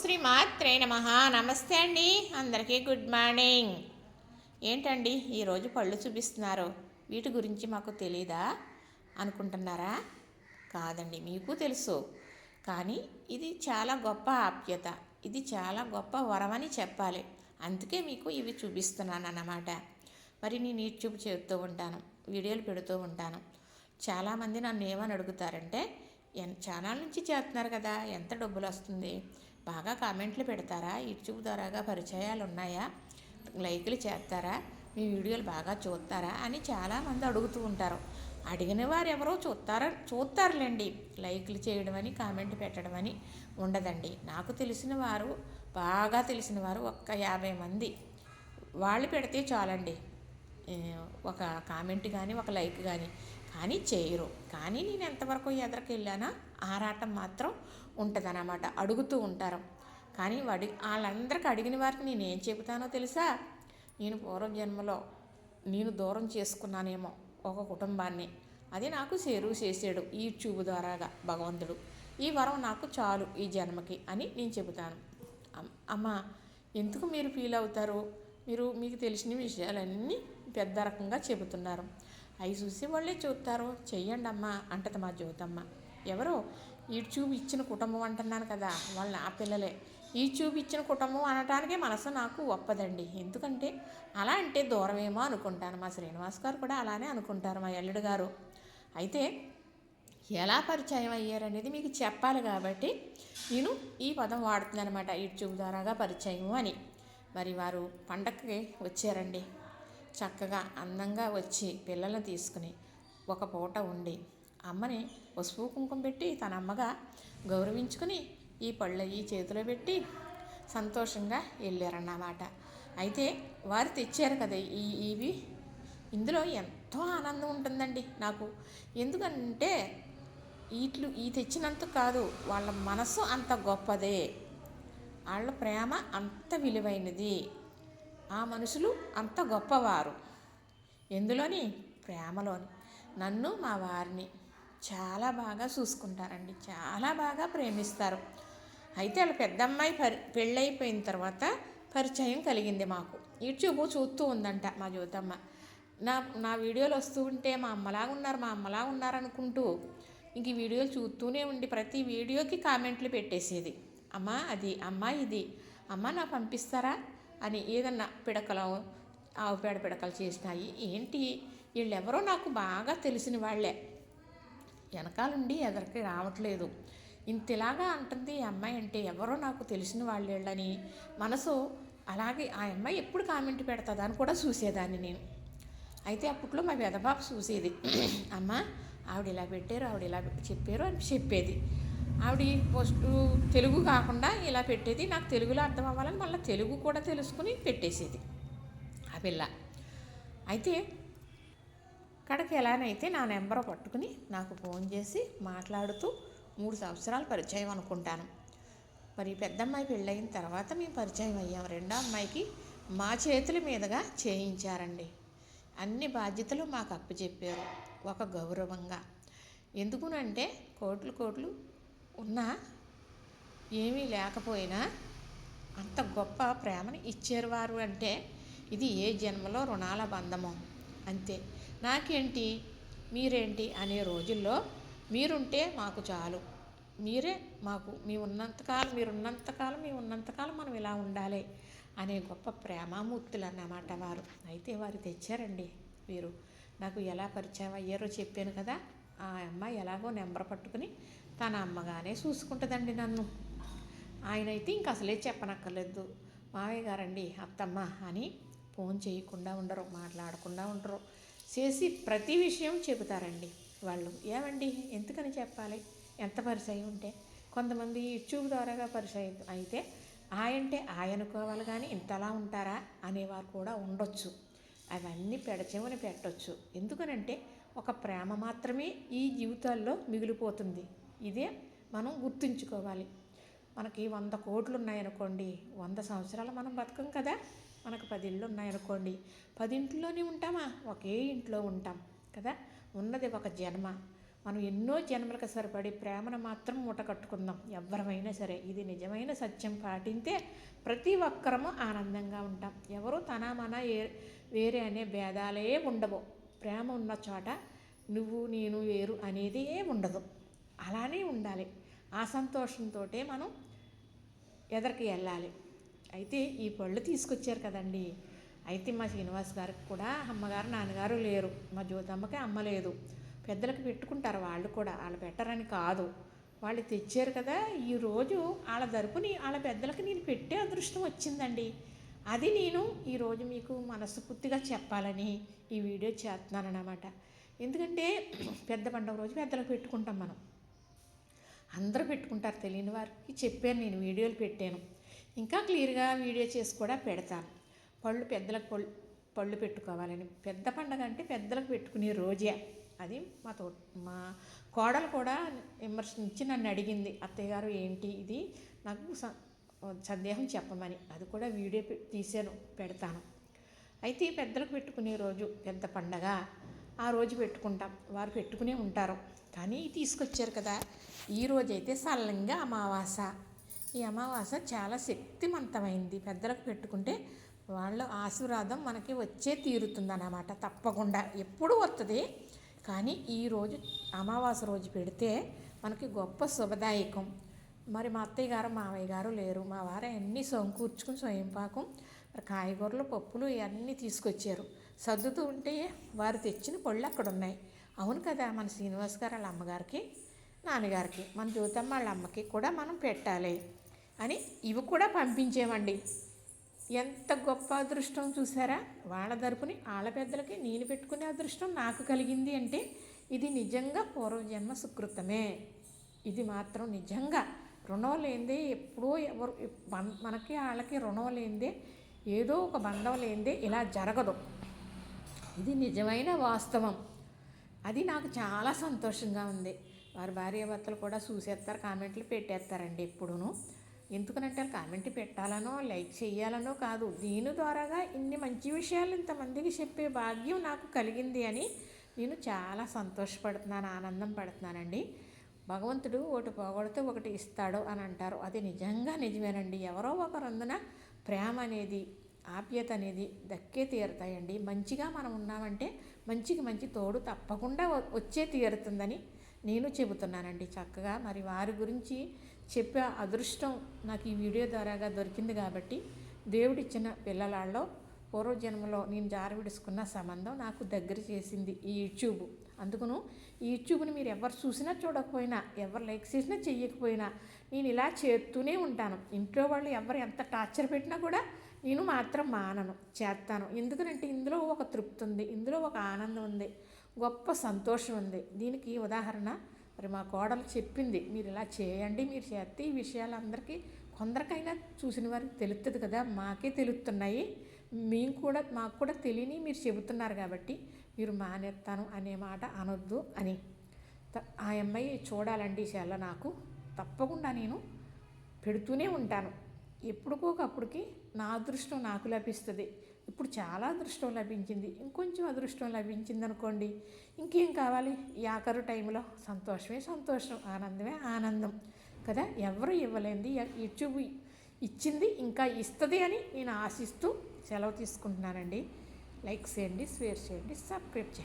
శ్రీ మాత్రే నమ. నమస్తే అండి. అందరికీ గుడ్ మార్నింగ్. ఏంటండి ఈరోజు పళ్ళు చూపిస్తున్నారు. వీటి గురించి మాకు తెలీదా అనుకుంటున్నారా? కాదండి మీకు తెలుసు. కానీ ఇది చాలా గొప్ప ఆప్యత. ఇది చాలా గొప్ప వరం అని చెప్పాలి. అందుకే మీకు ఇవి చూపిస్తున్నాను అన్నమాట మరి నేను యూట్యూబ్ చేస్తూ ఉంటాను వీడియోలు పెడుతూ ఉంటాను. చాలామంది నన్ను ఏమని అడుగుతారంటే ఎన్ ఛానల్ నుంచి చేస్తున్నారు కదా ఎంత డబ్బులు వస్తుంది? బాగా కామెంట్లు పెడతారా? యూట్యూబ్ ద్వారాగా పరిచయాలు ఉన్నాయా లైకులు చేస్తారా? మీ వీడియోలు బాగా చూస్తారా? అని చాలామంది అడుగుతూ ఉంటారు. అడిగిన వారు ఎవరో చూస్తారా చూస్తారులేండి. లైక్లు చేయడం అని కామెంట్ పెట్టడం అని ఉండదండి. నాకు తెలిసిన వారు బాగా తెలిసిన వారు ఒక్క యాభై మంది. వాళ్ళు పెడితే చాలండి. ఒక కామెంట్ కానీ ఒక లైక్ కానీ కానీ చేయరు. కానీ నేను ఎంతవరకు ఎదరికి వెళ్ళానా ఆరాటం మాత్రం ఉంటుందన్నమాట. అడుగుతూ ఉంటారు. కానీ వాడి వాళ్ళందరికీ అడిగిన వారికి నేను ఏం చెబుతానో తెలుసా? నేను పూర్వ జన్మలో నేను దూరం చేసుకున్నానేమో ఒక కుటుంబాన్ని. అది నాకు చేరువు చేసాడు ఈ చూపు ద్వారాగా భగవంతుడు. ఈ వరం నాకు చాలు ఈ జన్మకి అని నేను చెబుతాను. అమ్మ ఎందుకు మీరు ఫీల్ అవుతారు? మీరు మీకు తెలిసిన విషయాలన్నీ పెద్ద రకంగా చెబుతున్నారు. అవి చూసి వాళ్ళే చూస్తారు. చెయ్యండి అమ్మా అంటది మా జ్యోతమ్మ. ఎవరో యూట్యూబ్ ఇచ్చిన కుటుంబం అంటున్నాను కదా వాళ్ళు నా పిల్లలే. యూట్యూబ్ ఇచ్చిన కుటుంబం అనటానికే మనసు నాకు ఒప్పదండి. ఎందుకంటే అలా అంటే దూరమేమో అనుకుంటాను. మా శ్రీనివాస్ గారు కూడా అలానే అనుకుంటారు మా ఎల్లుడు గారు. అయితే ఎలా పరిచయం అయ్యారనేది మీకు చెప్పాలి కాబట్టి నేను ఈ పదం వాడుతున్నాను అనమాట యూట్యూబ్ ద్వారాగా పరిచయం అని. మరి వారు పండగకి వచ్చారండి. చక్కగా అందంగా వచ్చి పిల్లల్ని తీసుకుని ఒక పూట ఉండి అమ్మని పసుపు కుంకుమ పెట్టి తన అమ్మగా గౌరవించుకుని ఈ పళ్ళ ఈ చేతిలో పెట్టి సంతోషంగా వెళ్ళారన్నమాట. అయితే వారు తెచ్చారు కదా ఈ ఇవి. ఇందులో ఎంతో ఆనందం ఉంటుందండి నాకు. ఎందుకంటే వీటిలు ఈ తెచ్చినంత కాదు వాళ్ళ మనసు అంత గొప్పదే. వాళ్ళ ప్రేమ అంత విలువైనది. ఆ మనుషులు అంత గొప్పవారు. ఎందులోని? ప్రేమలోని. నన్ను మా వారిని. చాలా బాగా చూసుకుంటారండి. చాలా బాగా ప్రేమిస్తారు. అయితే వాళ్ళ పెద్దమ్మాయి పరి పెళ్ళైపోయిన తర్వాత పరిచయం కలిగింది మాకు. యూట్యూబ్ చూస్తూ ఉందంట మా జ్యోతమ్మ. నా నా వీడియోలు వస్తూ ఉంటే మా అమ్మలాగా ఉన్నారు మా అమ్మలాగా ఉన్నారు అనుకుంటూ ఇంక ఈ వీడియోలు చూస్తూనే ఉండి ప్రతి వీడియోకి కామెంట్లు పెట్టేసేది. అమ్మ అది అమ్మ ఇది అమ్మ నా పంపిస్తారా? అని ఏదన్నా పిడకలు ఆవు పేడ పిడకలు చేసినాయి. ఏంటి? వీళ్ళెవరో నాకు బాగా తెలిసిన వాళ్ళే. వెనకాలండి ఎదరికి రావట్లేదు. ఇంతలాగా అంటుంది ఈ అమ్మాయి అంటే ఎవరో నాకు తెలిసిన వాళ్ళని మనసు అలాగే ఆ అమ్మాయి ఎప్పుడు కామెంట్ పెడతా అని కూడా చూసేదాన్ని నేను. అయితే అప్పట్లో మా వెదబాబు చూసేది. అమ్మ ఆవిడ ఇలా పెట్టారు ఆవిడ ఇలా చెప్పారు అని చెప్పేది. ఆవిడ ఫస్ట్ తెలుగు కాకుండా ఇలా పెట్టేది. నాకు తెలుగులో అర్థం అవ్వాలని మళ్ళీ తెలుగు కూడా తెలుసుకుని పెట్టేసేది ఆ పిల్ల. అయితే కడకి ఎలానైతే నా నెంబర్ పట్టుకుని నాకు ఫోన్ చేసి మాట్లాడుతూ మూడు సంవత్సరాలు పరిచయం అనుకుంటాను. మరి పెద్దమ్మాయి పెళ్ళయిన తర్వాత మేము పరిచయం అయ్యాం. రెండో అమ్మాయికి మా చేతుల మీదుగా చేయించారండి. అన్ని బాధ్యతలు మాకు అప్పచెప్పారు. ఒక గౌరవంగా. ఎందుకునంటే కోట్లు కోట్లు ఉన్నా ఏమీ లేకపోయినా అంత గొప్ప ప్రేమని ఇచ్చారు వారు అంటే ఇది ఏ జన్మలో రుణాల బంధమో. అంతే. నాకేంటి? మీరేంటి అనే రోజుల్లో మీరుంటే మాకు చాలు. మీరే మాకు మీ ఉన్నంతకాలం మీరు ఉన్నంతకాలం మీ ఉన్నంతకాలం మనం ఇలా ఉండాలి అనే గొప్ప ప్రేమామూర్తులు అన్నమాట వారు. అయితే వారు తెచ్చారండి వీరు. నాకు ఎలా పరిచయం అయ్యారో చెప్పాను కదా. ఆ అమ్మాయి ఎలాగో నెంబర్ పట్టుకుని తన అమ్మగానే చూసుకుంటుందండి నన్ను. ఆయన అయితే ఇంక అసలే చెప్పనక్కర్లేదు. మావయ్య గారండి అత్తమ్మ అని ఫోన్ చేయకుండా ఉండరు మాట్లాడకుండా ఉండరు. చేసి ప్రతి విషయం చెబుతారండి వాళ్ళు. ఏమండి? ఎందుకని చెప్పాలి? ఎంత పరిచయం ఉంటే? కొంతమంది యూట్యూబ్ ద్వారాగా పరిచయం అయితే ఆయంటే ఆయనుకోవాలి కానీ ఇంతలా ఉంటారా అనేవారు కూడా ఉండొచ్చు. అవన్నీ పెడచెమని పెట్టొచ్చు. ఎందుకనంటే ఒక ప్రేమ మాత్రమే ఈ జీవితాల్లో మిగిలిపోతుంది. ఇదే మనం గుర్తుంచుకోవాలి. మనకి వంద కోట్లు ఉన్నాయనుకోండి వంద సంవత్సరాలు మనం బతకం కదా? మనకు పది ఇళ్ళు ఉన్నాయనుకోండి. పది ఇంట్లోనే ఉంటామా? ఒకే ఇంట్లో ఉంటాం. కదా? ఉన్నది ఒక జన్మ. మనం ఎన్నో జన్మలకు సరిపడి ప్రేమను మాత్రం మూట కట్టుకుందాం. ఎవరమైనా సరే. ఇది నిజమైన సత్యం. పాటింతే ప్రతి ఒక్కరము ఆనందంగా ఉంటాం. ఎవరు తన మన ఏ వేరే అనే భేదాలే ఉండవు. ప్రేమ ఉన్న చోట నువ్వు నేను వేరు అనేది ఉండదు. అలానే ఉండాలి. ఆ సంతోషంతో మనం ఎదరికి వెళ్ళాలి. అయితే ఈ పళ్ళు తీసుకొచ్చారు కదండి. అయితే మా శ్రీనివాస్ గారికి కూడా అమ్మగారు నాన్నగారు లేరు. మా జ్యోతమ్మకి అమ్మ లేదు. పెద్దలకు పెట్టుకుంటారు వాళ్ళు కూడా. వాళ్ళు పెట్టరని కాదు. వాళ్ళు తెచ్చారు కదా ఈరోజు వాళ్ళ దరుపుని వాళ్ళ పెద్దలకు నేను పెట్టే అదృష్టం వచ్చిందండి. అది నేను ఈరోజు మీకు మనస్ఫూర్తిగా చెప్పాలని ఈ వీడియో చేస్తున్నాను అన్నమాట ఎందుకంటే పెద్ద పండుగ రోజు పెద్దలకు పెట్టుకుంటాం మనం. అందరూ పెట్టుకుంటారు తెలియని వారికి చెప్పాను నేను వీడియోలు పెట్టాను. ఇంకా క్లియర్గా వీడియో చేసి కూడా పెడతాను పళ్ళు పెద్దలకు పళ్ళు పళ్ళు పెట్టుకోవాలని. పెద్ద పండగ అంటే పెద్దలకు పెట్టుకునే రోజే. అది మా తో మా కోడలు కూడా విమర్శించి నన్ను అడిగింది అత్తయ్య గారు ఏంటి ఇది? నాకు సందేహం చెప్పమని. అది కూడా వీడియో తీసాను పెడతాను. అయితే పెద్దలకు పెట్టుకునే రోజు పెద్ద పండగ ఆ రోజు పెట్టుకుంటాం. వారు పెట్టుకునే ఉంటారు. కానీ తీసుకొచ్చారు కదా ఈ రోజైతే సల్లంగా అమావాస. ఈ అమావాస చాలా శక్తివంతమైంది పెద్దలకు పెట్టుకుంటే వాళ్ళ ఆశీర్వాదం మనకి వచ్చే తీరుతుంది అన్నమాట తప్పకుండా ఎప్పుడు వస్తుంది కానీ ఈరోజు అమావాస రోజు పెడితే మనకి గొప్ప శుభదాయకం. మరి మా అత్తయ్య గారు మావయ్య గారు లేరు. మా వారు అన్నీ సమకూర్చుకుని స్వయం పాకం మరి కాయగూరలు పప్పులు ఇవన్నీ తీసుకొచ్చారు. సర్దుతూ ఉంటే వారు తెచ్చిన పళ్ళు అక్కడ ఉన్నాయి అవును కదా మన శ్రీనివాస్ గారు వాళ్ళ అమ్మగారికి? నాన్నగారికి మన జ్యోతమ్మ వాళ్ళ అమ్మకి కూడా మనం పెట్టాలి అని ఇవి కూడా పంపించేమండి ఎంత గొప్ప అదృష్టం చూసారా? వాళ్ళ తరపుని వాళ్ళ పెద్దలకి నేను పెట్టుకునే అదృష్టం నాకు కలిగింది అంటే ఇది నిజంగా పూర్వజన్మ సుకృతమే. ఇది మాత్రం నిజంగా. రుణం లేనిదే ఎప్పుడో ఎవరు మనకి వాళ్ళకి రుణం లేనిదే ఏదో ఒక బంధం లేనిదే ఇలా జరగదు. ఇది నిజమైన వాస్తవం. అది నాకు చాలా సంతోషంగా ఉంది. వారి భార్యాభర్తలు కూడా చూసేస్తారు కామెంట్లు పెట్టేస్తారండి ఎప్పుడూను. ఎందుకనంటే కామెంట్ పెట్టాలనో లైక్ చేయాలనో కాదు. దీని ద్వారాగా ఇన్ని మంచి విషయాలు ఇంతమందికి చెప్పే భాగ్యం నాకు కలిగింది అని నేను చాలా సంతోషపడుతున్నాను ఆనందం పడుతున్నానండి. భగవంతుడు ఒకటి పోగొడితే ఒకటి ఇస్తాడు అని అంటారు. అది నిజంగా నిజమేనండి. ఎవరో ఒకరందున ప్రేమ అనేది ఆప్యత అనేది దక్కే తీరుతాయండి. మంచిగా మనం ఉన్నామంటే మంచికి మంచి తోడు తప్పకుండా వచ్చే తీరుతుందని నేను చెబుతున్నానండి చక్కగా. మరి వారి గురించి చెప్పే అదృష్టం నాకు ఈ వీడియో ద్వారాగా దొరికింది కాబట్టి దేవుడిచ్చిన పిల్లలాల్లో పూర్వజన్మలో నేను జార విడుచుకున్న సంబంధం నాకు దగ్గర చేసింది ఈ యూట్యూబ్. అందుకును ఈ యూట్యూబ్ని మీరు ఎవరు చూసినా చూడకపోయినా ఎవరు లైక్ చేసినా చెయ్యకపోయినా నేను ఇలా చేస్తూనే ఉంటాను. ఇంట్లో వాళ్ళు ఎవరు ఎంత టార్చర్ పెట్టినా కూడా నేను మాత్రం మానను చేస్తాను. ఎందుకంటే ఇందులో ఒక తృప్తి ఉంది ఇందులో ఒక ఆనందం ఉంది. గొప్ప సంతోషం ఉంది. దీనికి ఉదాహరణ మరి మా కోడలు చెప్పింది మీరు ఇలా చేయండి మీరు చేస్తే ఈ విషయాలు అందరికీ కొందరికైనా చూసిన వారికి తెలుస్తుంది కదా మాకే తెలుస్తున్నాయి మేము కూడా మాకు కూడా తెలియని మీరు చెబుతున్నారు కాబట్టి మీరు మానేస్తాను అనే మాట అనొద్దు అని. ఆ అమ్మాయి చూడాలండి చాలా నాకు తప్పకుండా నేను పెడుతూనే ఉంటాను. ఎప్పుడుకోకప్పుడుకి నా అదృష్టం నాకు లభిస్తుంది. ఇప్పుడు చాలా అదృష్టం లభించింది. ఇంకొంచెం అదృష్టం లభించింది అనుకోండి ఇంకేం కావాలి? ఈ ఆఖరు టైంలో సంతోషమే సంతోషం ఆనందమే ఆనందం కదా? ఎవరు ఇవ్వలేంది యూట్యూబ్ ఇచ్చింది ఇంకా ఇస్తుంది అని నేను ఆశిస్తూ సెలవు తీసుకుంటున్నానండి. లైక్ చేయండి షేర్ చేయండి సబ్స్క్రైబ్ చేయండి.